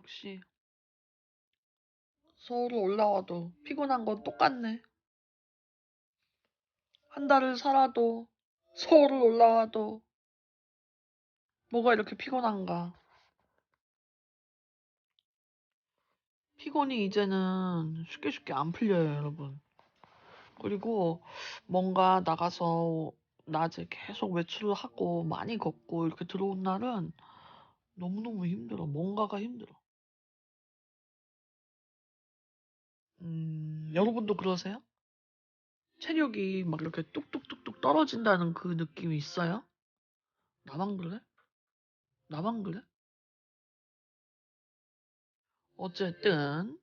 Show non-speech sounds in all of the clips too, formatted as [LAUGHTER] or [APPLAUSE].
역시 서울 올라와도 피곤한 건 똑같네. 한 달을 살아도 서울을 올라와도 뭐가 이렇게 피곤한가. 피곤이 이제는 쉽게 쉽게 안 풀려요, 여러분. 그리고 뭔가 나가서 낮에 계속 외출을 하고 많이 걷고 이렇게 들어온 날은 너무너무 힘들어. 뭔가가 힘들어. 음, 여러분도 그러세요? 체력이 막 이렇게 뚝뚝뚝뚝 떨어진다는 그 느낌이 있어요? 나만 그래? 나만 그래? 어쨌든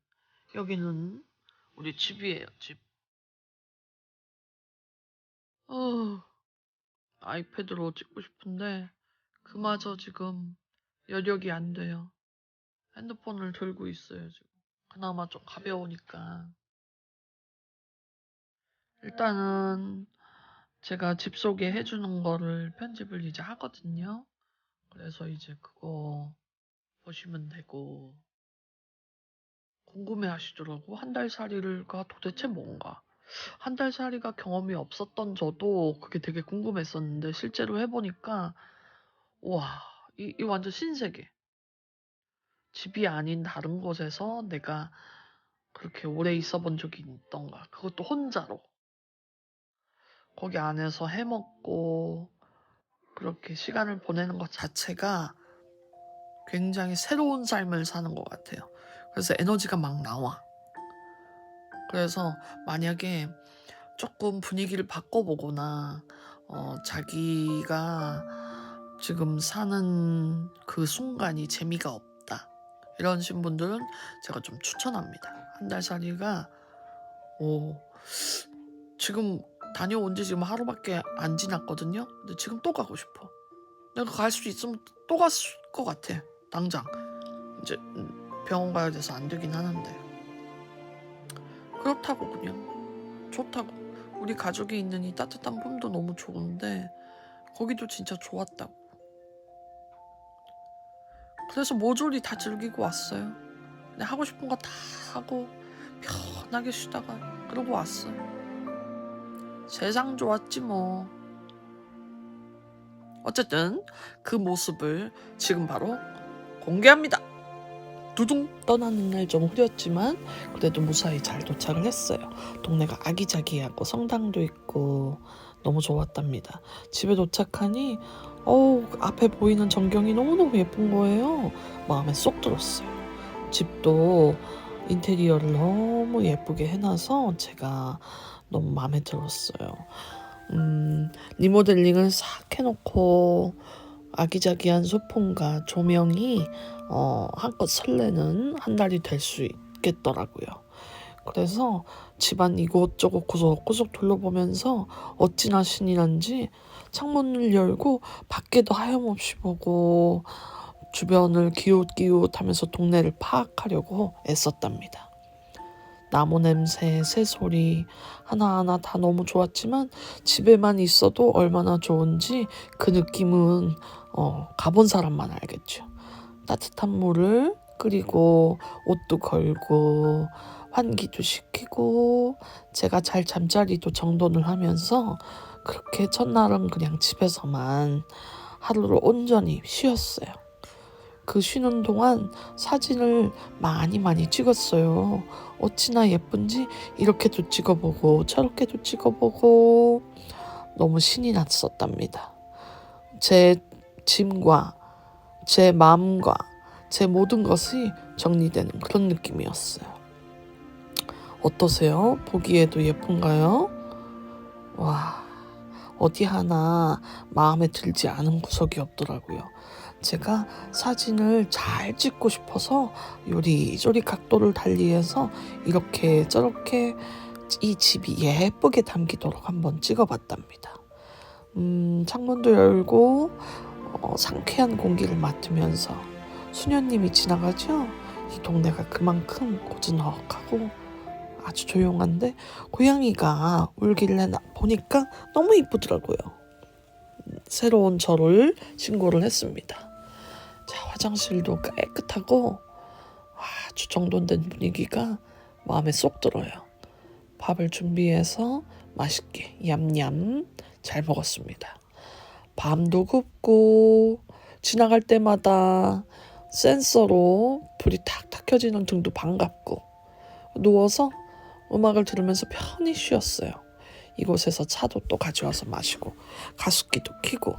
여기는 우리 집이에요, 집. 어, 아이패드로 찍고 싶은데 그마저 지금 여력이 안 돼요. 핸드폰을 들고 있어요, 지금. 그나마 좀 가벼우니까. 일단은 제가 집 소개 해 주는 거를 편집을 이제 하거든요. 그래서 이제 그거 보시면 되고. 궁금해 하시더라고. 한 달 살이가 도대체 뭔가. 한 달 살이가 경험이 없었던 저도 그게 되게 궁금했었는데 실제로 해보니까 와, 이, 이 완전 신세계. 집이 아닌 다른 곳에서 내가 그렇게 오래 있어 본 적이 있던가. 그것도 혼자로. 거기 안에서 해먹고 그렇게 시간을 보내는 것 자체가 굉장히 새로운 삶을 사는 것 같아요. 그래서 에너지가 막 나와. 그래서 만약에 조금 분위기를 바꿔보거나 어, 자기가 지금 사는 그 순간이 재미가 없다 이러신 분들은 제가 좀 추천합니다. 한 달 살이가 오 지금 다녀온 지 지금 하루밖에 안 지났거든요. 근데 지금 또 가고 싶어. 내가 갈 수 있으면 또 갔을 것 같아. 당장 이제 음, 병원 가야 돼서 안 되긴 하는데 그렇다고 그냥 좋다고 우리 가족이 있는 이 따뜻한 품도 너무 좋은데 거기도 진짜 좋았다고 그래서 모조리 다 즐기고 왔어요 근데 하고 싶은 거 다 하고 편하게 쉬다가 그러고 왔어요 세상 좋았지 뭐 어쨌든 그 모습을 지금 바로 공개합니다. 두둥 떠나는 날 좀 흐렸지만 그래도 무사히 잘 도착을 했어요. 동네가 아기자기하고 성당도 있고 너무 좋았답니다. 집에 도착하니 어우 앞에 보이는 전경이 너무너무 예쁜 거예요. 마음에 쏙 들었어요. 집도 인테리어를 너무 예쁘게 해놔서 제가 너무 마음에 들었어요. 음, 리모델링을 싹 해놓고 아기자기한 소품과 조명이 어, 한껏 설레는 한 달이 될 수 있겠더라고요. 그래서 집안 이곳저곳 구석구석 둘러보면서 어찌나 신이 난지 창문을 열고 밖에도 하염없이 보고 주변을 기웃기웃 하면서 동네를 파악하려고 애썼답니다. 나무 냄새, 새소리 하나하나 다 너무 좋았지만 집에만 있어도 얼마나 좋은지 그 느낌은 어, 가본 사람만 알겠죠. 따뜻한 물을 끓이고 옷도 걸고 환기도 시키고 제가 잘 잠자리도 정돈을 하면서 그렇게 첫날은 그냥 집에서만 하루를 온전히 쉬었어요. 그 쉬는 동안 사진을 많이 많이 찍었어요. 어찌나 예쁜지 이렇게도 찍어보고 저렇게도 찍어보고 너무 신이 났었답니다. 제 짐과 제 마음과 제 모든 것이 정리되는 그런 느낌이었어요. 어떠세요? 보기에도 예쁜가요? 와, 어디 하나 마음에 들지 않은 구석이 없더라고요. 제가 사진을 잘 찍고 싶어서 요리조리 각도를 달리해서 이렇게 저렇게 이 집이 예쁘게 담기도록 한번 찍어봤답니다. 음, 창문도 열고 어, 상쾌한 공기를 맡으면서 수녀님이 지나가죠. 이 동네가 그만큼 고즈넉하고 아주 조용한데 고양이가 해나 보니까 너무 이쁘더라고요. 새로운 저를 신고를 했습니다. 자, 화장실도 깨끗하고 아주 정돈된 분위기가 마음에 쏙 들어요. 밥을 준비해서 맛있게 얌얌 잘 먹었습니다. 밤도 굽고 지나갈 때마다 센서로 불이 탁탁 켜지는 등도 반갑고 누워서 음악을 들으면서 편히 쉬었어요. 이곳에서 차도 또 가져와서 마시고 가습기도 켜고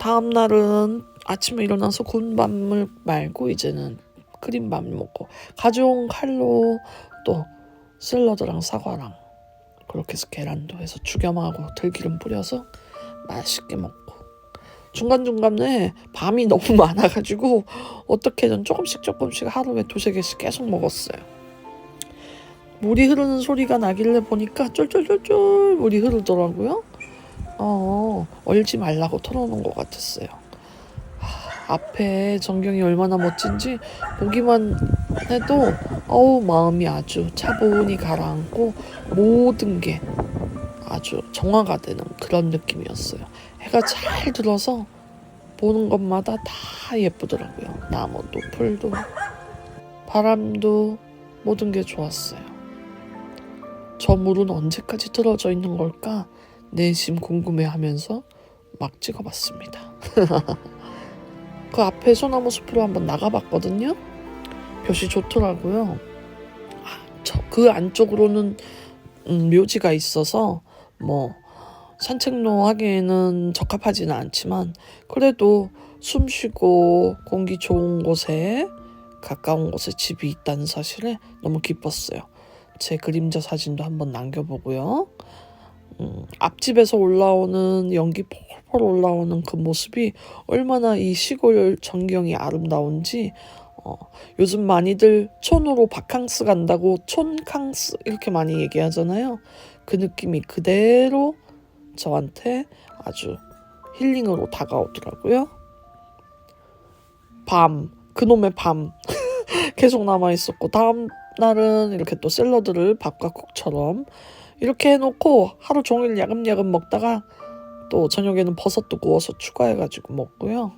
다음 날은 아침에 일어나서 군밤을 말고 이제는 크림밥 먹고 가져온 칼로 또 샐러드랑 사과랑 그렇게 해서 계란도 해서 죽여하고 들기름 뿌려서 맛있게 먹고 중간중간에 밤이 너무 [LAUGHS] 많아가지고 어떻게든 조금씩 조금씩 하루에 두세 개씩 계속 먹었어요. 물이 흐르는 소리가 나길래 보니까 쫄쫄쫄쫄 물이 흐르더라고요. 어, 얼지 말라고 털어놓은 것 같았어요. 하, 앞에 전경이 얼마나 멋진지 보기만 해도 어우 마음이 아주 차분히 가라앉고 모든 게 아주 정화가 되는 그런 느낌이었어요. 해가 잘 들어서 보는 것마다 다 예쁘더라고요. 나무도 풀도 바람도 모든 게 좋았어요. 저 물은 언제까지 틀어져 있는 걸까 내심 궁금해하면서 막 찍어봤습니다. [LAUGHS] 그 앞에 소나무 숲으로 한번 나가봤거든요. 볕이 좋더라고요. 저그 안쪽으로는 음, 묘지가 있어서 뭐 산책로 하기에는 적합하지는 않지만 그래도 숨 쉬고 공기 좋은 곳에 가까운 곳에 집이 있다는 사실에 너무 기뻤어요. 제 그림자 사진도 한번 남겨보고요. 음, 앞집에서 올라오는 연기 폴폴 올라오는 그 모습이 얼마나 이 시골 전경이 아름다운지 어, 요즘 많이들 촌으로 바캉스 간다고 촌캉스 이렇게 많이 얘기하잖아요. 그 느낌이 그대로 저한테 아주 힐링으로 다가오더라고요. 밤, 그놈의 밤 [LAUGHS] 계속 남아 있었고 다음 날은 이렇게 또 샐러드를 밥과 국처럼 이렇게 해놓고 하루 종일 야금야금 먹다가 또 저녁에는 버섯도 구워서 추가해가지고 먹고요.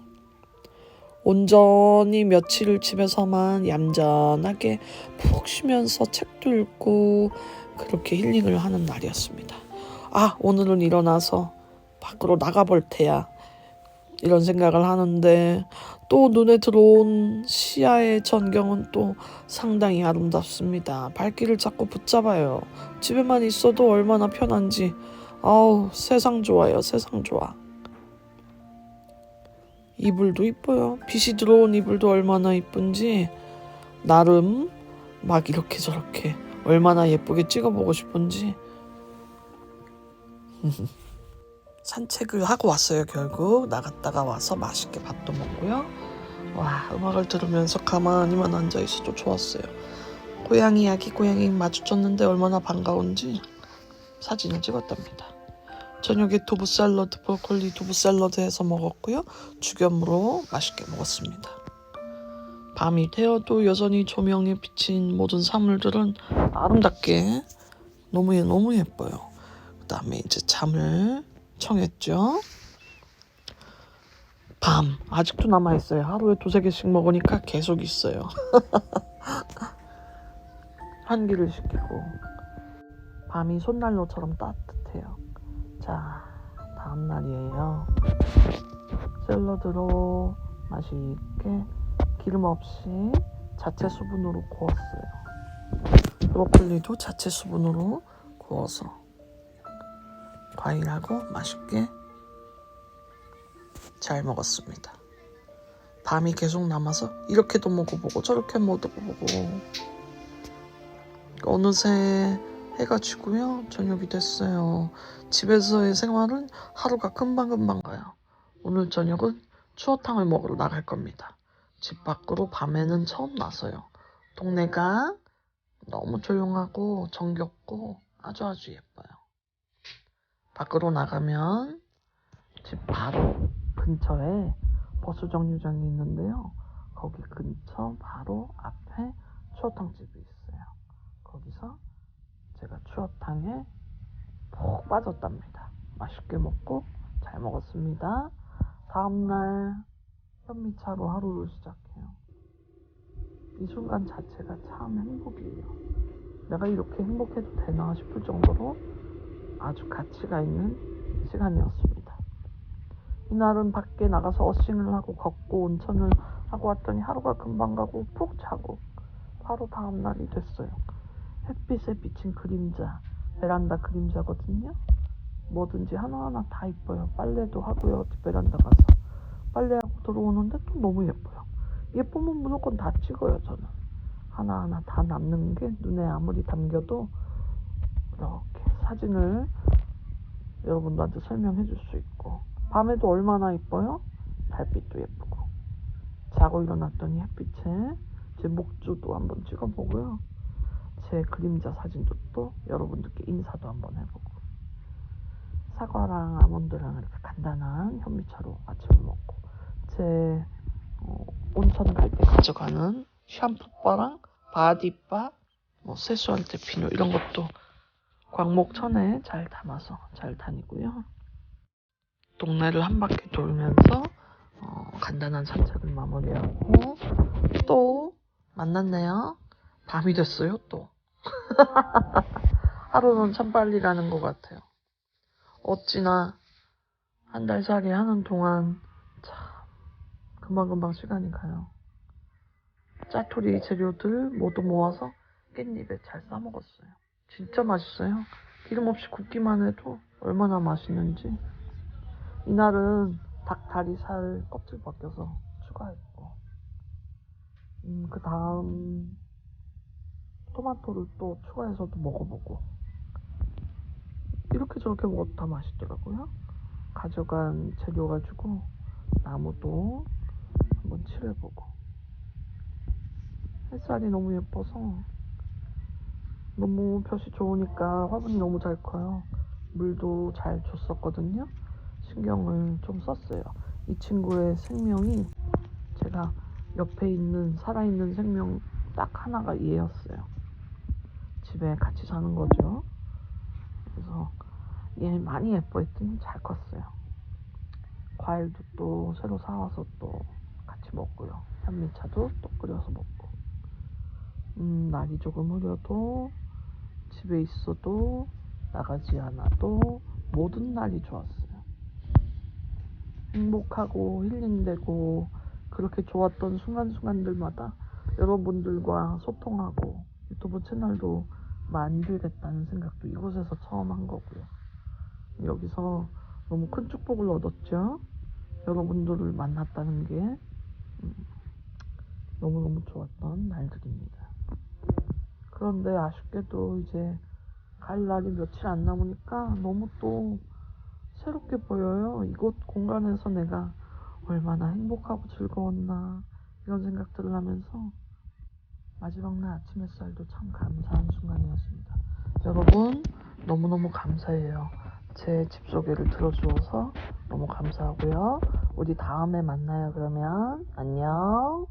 온전히 며칠 집에서만 얌전하게 푹 쉬면서 책도 읽고 그렇게 힐링을 하는 날이었습니다. 아, 오늘은 일어나서 밖으로 나가볼 테야. 이런 생각을 하는데 또 눈에 들어온 시야의 전경은 또 상당히 아름답습니다. 발길을 자꾸 붙잡아요. 집에만 있어도 얼마나 편한지. 아우, 세상 좋아요. 세상 좋아. 이불도 이뻐요. 빛이 들어온 이불도 얼마나 이쁜지 나름 막 이렇게 저렇게 얼마나 예쁘게 찍어보고 싶은지 [LAUGHS] 산책을 하고 왔어요 결국. 나갔다가 와서 맛있게 밥도 먹고요. 와 음악을 들으면서 가만히만 앉아있어도 좋았어요. 고양이 아기 고양이 마주쳤는데 얼마나 반가운지 사진을 찍었답니다. 저녁에 두부 샐러드 브로콜리 두부 샐러드 해서 먹었고요. 죽염으로 맛있게 먹었습니다. 밤이 되어도 여전히 조명에 비친 모든 사물들은 아름답게 너무 너무 예뻐요. 그 다음에 이제 잠을 청했죠. 밤 아직도 남아 있어요. 하루에 두세 개씩 먹으니까 계속 있어요. [LAUGHS] 환기를 시키고 밤이 손난로처럼 따뜻해요. 자 다음 날이에요. 샐러드로 맛있게 기름 없이 자체 수분으로 구웠어요. 브로콜리도 자체 수분으로 구워서 과일하고 맛있게 잘 먹었습니다. 밤이 계속 남아서 이렇게도 먹어보고 저렇게 먹어보고 어느새 해가 지고요. 저녁이 됐어요. 집에서의 생활은 하루가 금방금방 가요. 오늘 저녁은 추어탕을 먹으러 나갈 겁니다. 집 밖으로 밤에는 처음 나서요. 동네가 너무 조용하고 정겹고 아주 아주 예뻐요. 밖으로 나가면 집 바로 근처에 버스 정류장이 있는데요. 거기 근처 바로 앞에 추어탕집이 있어요. 거기서 제가 추어탕에 푹 빠졌답니다. 맛있게 먹고 잘 먹었습니다. 다음날 현미차로 하루를 시작해요. 이 순간 자체가 참 행복이에요. 내가 이렇게 행복해도 되나 싶을 정도로 아주 가치가 있는 시간이었습니다. 이날은 밖에 나가서 어싱을 하고 걷고 온천을 하고 왔더니 하루가 금방 가고 푹 자고 바로 다음 날이 됐어요. 햇빛에 비친 그림자, 베란다 그림자거든요. 뭐든지 하나하나 다 이뻐요. 빨래도 하고요. 베란다 가서 빨래하고 들어오는데 또 너무 예뻐요. 예쁘면 무조건 다 찍어요. 저는 하나하나 다 남는 게 눈에 아무리 담겨도 이렇게 사진을 여러분들한테 설명해 줄 수 있고 밤에도 얼마나 이뻐요? 달빛도 예쁘고 자고 일어났더니 햇빛에 제 목주도 한번 찍어보고요. 제 그림자 사진도 또 여러분들께 인사도 한번 해보고 사과랑 아몬드랑 이렇게 간단한 현미차로 아침을 먹고 제 어, 온천 갈때 가져가는 샴푸바랑 바디바 뭐 세수할 때 비누 이런 것도 광목천에 잘 담아서 잘 다니고요. 동네를 한 바퀴 돌면서 어, 간단한 산책을 마무리하고 또 만났네요. 밤이 됐어요 또. [LAUGHS] 하루는 참 빨리 가는 것 같아요. 어찌나 한 달 살이 하는 동안 참 금방금방 시간이 가요. 짜투리 재료들 모두 모아서 깻잎에 잘 싸먹었어요. 진짜 맛있어요. 기름 없이 굽기만 해도 얼마나 맛있는지. 이날은 닭 다리살 껍질 벗겨서 추가했고, 음, 그 다음 토마토를 또 추가해서 도 먹어보고, 이렇게 저렇게 먹어도 다 맛있더라고요. 가져간 재료 가지고 나무도 한번 칠해보고, 햇살이 너무 예뻐서 너무 볕이 좋으니까 화분이 너무 잘 커요. 물도 잘 줬었거든요. 신경을 좀 썼어요. 이 친구의 생명이 제가 옆에 있는 살아있는 생명 딱 하나가 얘였어요. 집에 같이 사는 거죠. 그래서 얘 많이 예뻐했더니 잘 컸어요. 과일도 또 새로 사와서 또 같이 먹고요. 현미차도 또 끓여서 먹고. 음, 날이 조금 흐려도 집에 있어도 나가지 않아도 모든 날이 좋았어요. 행복하고 힐링되고 그렇게 좋았던 순간순간들마다 여러분들과 소통하고 유튜브 채널도 만들겠다는 생각도 이곳에서 처음 한 거고요. 여기서 너무 큰 축복을 얻었죠. 여러분들을 만났다는 게 음, 너무너무 좋았던 날들입니다. 그런데 아쉽게도 이제 갈 날이 며칠 안 남으니까 너무 또 새롭게 보여요. 이곳 공간에서 내가 얼마나 행복하고 즐거웠나 이런 생각들을 하면서 마지막 날 아침 햇살도 참 감사한 순간이었습니다. 여러분 너무너무 감사해요. 제 집 소개를 들어주어서 너무 감사하고요. 우리 다음에 만나요 그러면 안녕.